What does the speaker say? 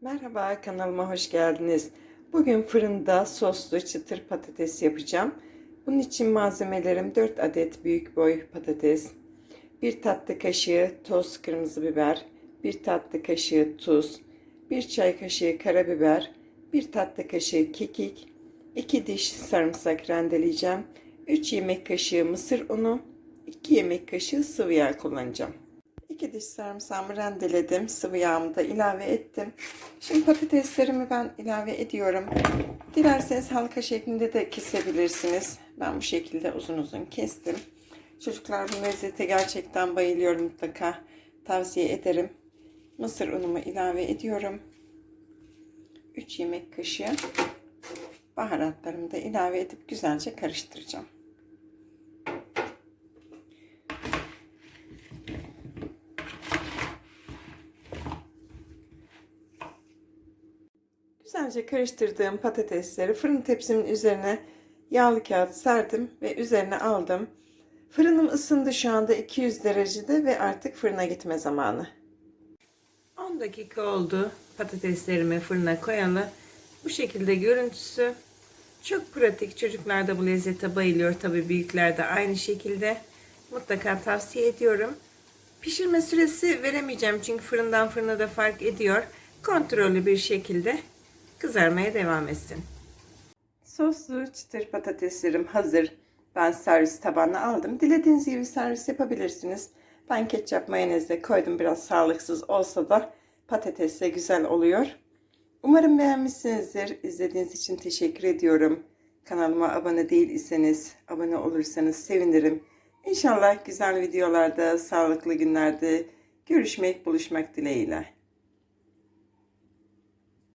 Merhaba kanalıma hoş geldiniz. Bugün fırında soslu çıtır patates yapacağım. Bunun için malzemelerim 4 adet büyük boy patates, 1 tatlı kaşığı toz kırmızı biber, 1 tatlı kaşığı tuz, 1 çay kaşığı karabiber, 1 tatlı kaşığı kekik, 2 diş sarımsak rendeleyeceğim, 3 yemek kaşığı mısır unu, 2 yemek kaşığı sıvı yağ kullanacağım. 2 diş sarımsağımı rendeledim. Sıvı yağımı da ilave ettim. Şimdi patateslerimi ben ilave ediyorum. Dilerseniz halka şeklinde de kesebilirsiniz. Ben bu şekilde uzun uzun kestim. Çocuklar bu lezzete gerçekten bayılıyor mutlaka. Tavsiye ederim. Mısır unumu ilave ediyorum. 3 yemek kaşığı baharatlarımı da ilave edip güzelce karıştıracağım. Güzelce karıştırdığım patatesleri fırın tepsimin üzerine yağlı kağıt serdim ve üzerine aldım. Fırınım ısındı şu anda 200 derecede ve artık fırına gitme zamanı. 10 dakika oldu patateslerimi fırına koyalı. Bu şekilde görüntüsü. Çok pratik. Çocuklar da bu lezzete bayılıyor. Tabii büyükler de aynı şekilde. Mutlaka tavsiye ediyorum. Pişirme süresi veremeyeceğim çünkü fırından fırına da fark ediyor. Kontrollü bir şekilde kızarmaya devam etsin. Soslu çıtır patateslerim hazır. Ben servis tabağına aldım. Dilediğiniz gibi servis yapabilirsiniz. Ben ketçap mayonezle koydum. Biraz sağlıksız olsa da patatesle güzel oluyor. Umarım beğenmişsinizdir. İzlediğiniz için teşekkür ediyorum. Kanalıma abone değilseniz abone olursanız sevinirim. İnşallah güzel videolarda, sağlıklı günlerde görüşmek, buluşmak dileğiyle.